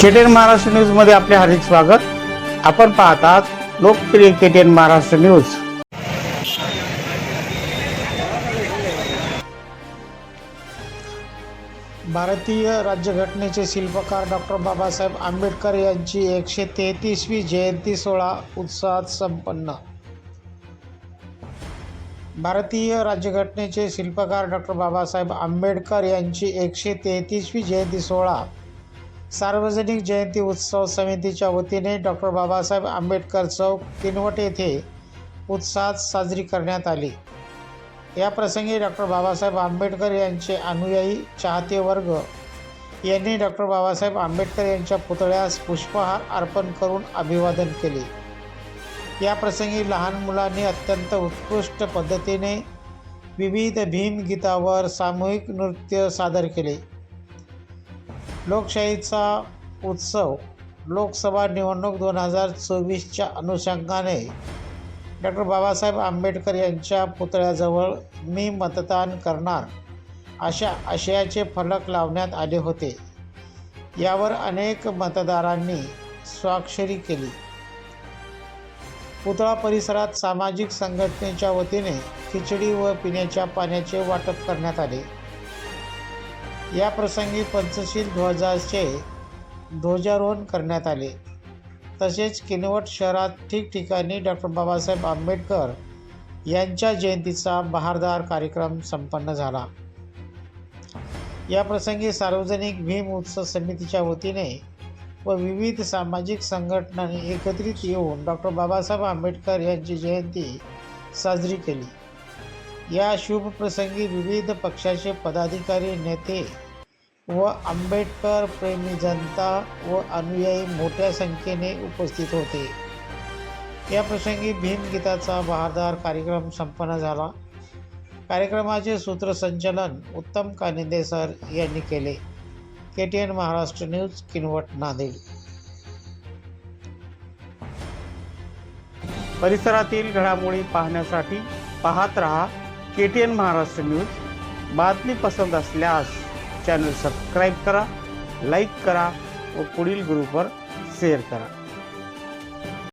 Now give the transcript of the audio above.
KTN Maharashtra न्यूजमध्ये आपले हार्दिक स्वागत. आपण पाहतात लोकप्रिय केटीएन महाराष्ट्र न्यूज भारतीय राज्यघटनेचे शिल्पकार डॉक्टर बाबासाहेब आंबेडकर यांची एकशे तेहतीसवी जयंती सोहळा उत्साहात संपन्न. भारतीय राज्यघटनेचे शिल्पकार डॉक्टर बाबासाहेब आंबेडकर यांची एकशे तेहतीसवी जयंती सोहळा सार्वजनिक जयंती उत्सव समितीच्या वतीने डॉक्टर बाबासाहेब आंबेडकर चौक किनवट येथे उत्साहात साजरी करण्यात आली. या प्रसंगी डॉक्टर बाबासाहेब आंबेडकर यांचे अनुयायी चाहते वर्ग यांनी डॉक्टर बाबासाहेब आंबेडकर यांच्या पुतळ्यास पुष्पहार अर्पण करून अभिवादन केले. या प्रसंगी लहान मुलांनी अत्यंत उत्कृष्ट पद्धतीने विविध भीमगीतावर सामूहिक नृत्य सादर केले. लोकशाहीचा उत्सव लोकसभा निवडणूक दोन हजार चोवीसच्या अनुषंगाने. डॉक्टर बाबासाहेब आंबेडकर यांच्या पुतळ्याजवळ मी मतदान करणार अशा आशयाचे फलक लावण्यात आले होते. यावर अनेक मतदारांनी स्वाक्षरी केली. पुतळा परिसरात सामाजिक संघटनेच्या वतीने खिचडी व पिण्याच्या पाण्याचे वाटप करण्यात आले. या प्रसंगी पंचशील ध्वजाचे ध्वजारोहण करण्यात आले. तसेच किनवट शहरात ठिकठिकाणी डॉक्टर बाबासाहेब आंबेडकर यांच्या जयंतीचा बहारदार कार्यक्रम संपन्न झाला. या प्रसंगी सार्वजनिक भीम उत्सव समितीच्या वतीने व विविध सामाजिक संघटनांनी एकत्रित येऊन डॉक्टर बाबासाहेब आंबेडकर यांची जयंती साजरी केली. या शुभप्रसंगी विविध पक्षाचे पदाधिकारी नेते व आंबेडकर प्रेमी जनता व अनुयायी मोठ्या संख्येने उपस्थित होते. या प्रसंगी भीमगीताचा बहारदार कार्यक्रम संपन्न झाला. कार्यक्रमाचे सूत्रसंचालन उत्तम कानिंदे सर यांनी केले. K T N Maharashtra news Kinwat Nanded. परिसरातील घडामोडी पाहण्यासाठी पाहत रहा K T N Maharashtra news. बातमी पसंत असल्यास चॅनल सबस्क्राईब करा लाईक करा व पुढील ग्रुपवर शेअर करा.